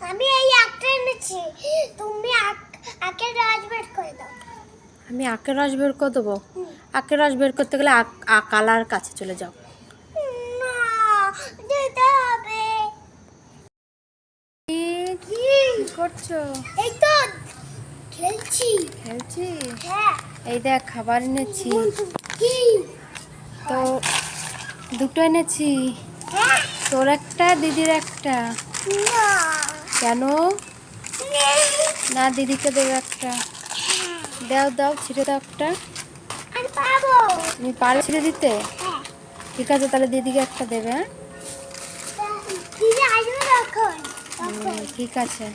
আমি এই একটা এনেছি। তুমি আক- আকের রাজ বের করে দাও। আমি আখের রস বের করে দেবো? আখের রস বের করতে গেলে কালার কাছে চলে যাও। করছ? এই তো খেলছি। খেলছি? হ্যাঁ। এই দেখ খাবার এনেছি। কি? তো দুটো এনেছি। হ্যাঁ। তোর একটা দিদির একটা। না। কেন? না দিদিকে দেবে একটা। দাও দাও ছিঁড়ে দাও একটা। আমি পাবো তুমি পারো ছিঁড়ে দিতে? হ্যাঁ। ঠিক আছে তাহলে দিদিকে একটা দেবে হ্যাঁ? ঠিক আছে।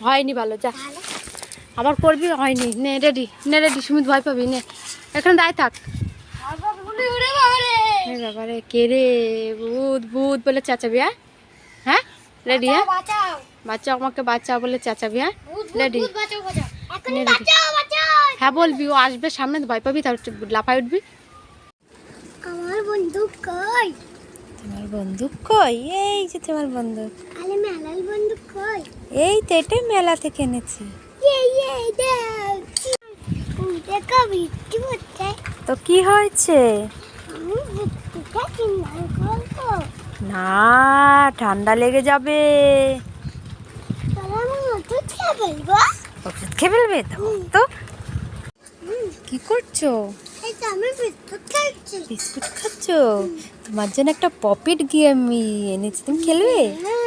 হয়নি ভালো যা। আমার করবি? হয়নি। নে রেডি। নে রেডি। সুমিত ভয় পাবি? নে। এখানে দায় থাক। হে বাবা রে কে রে? ভূত ভূত বলে চেঁচাবি হ্যাঁ? হ্যাঁ? রেডি হ্যাঁ? বাচ্চা আমাকে বাচ্চা বলে চেঁচাবি হ্যাঁ? বাঁচাও হ্যাঁ বলবি ও আসবে সামনে ভয় পাবি তারপর লাফাই উঠবি। আমার বন্দুক কই? তোমার বন্দুক কই? এই যে তোমার বন্দুক। আলে মেলাল বন্দুক কই? এই তো এটাই মেলা থেকে এনেছি। ইয়ে ইয়ে তো কি হয়েছে? না, ঠান্ডা লেগে যাবে। ওষুধ খেয়ে ফেলব তো? কি করছ? বিস্কুট খাচ্ছ খাচ্ছো? তোমার জন্য একটা পপিট গিয়ে আমি এনেছি। তুমি খেলবে? হ্যাঁ।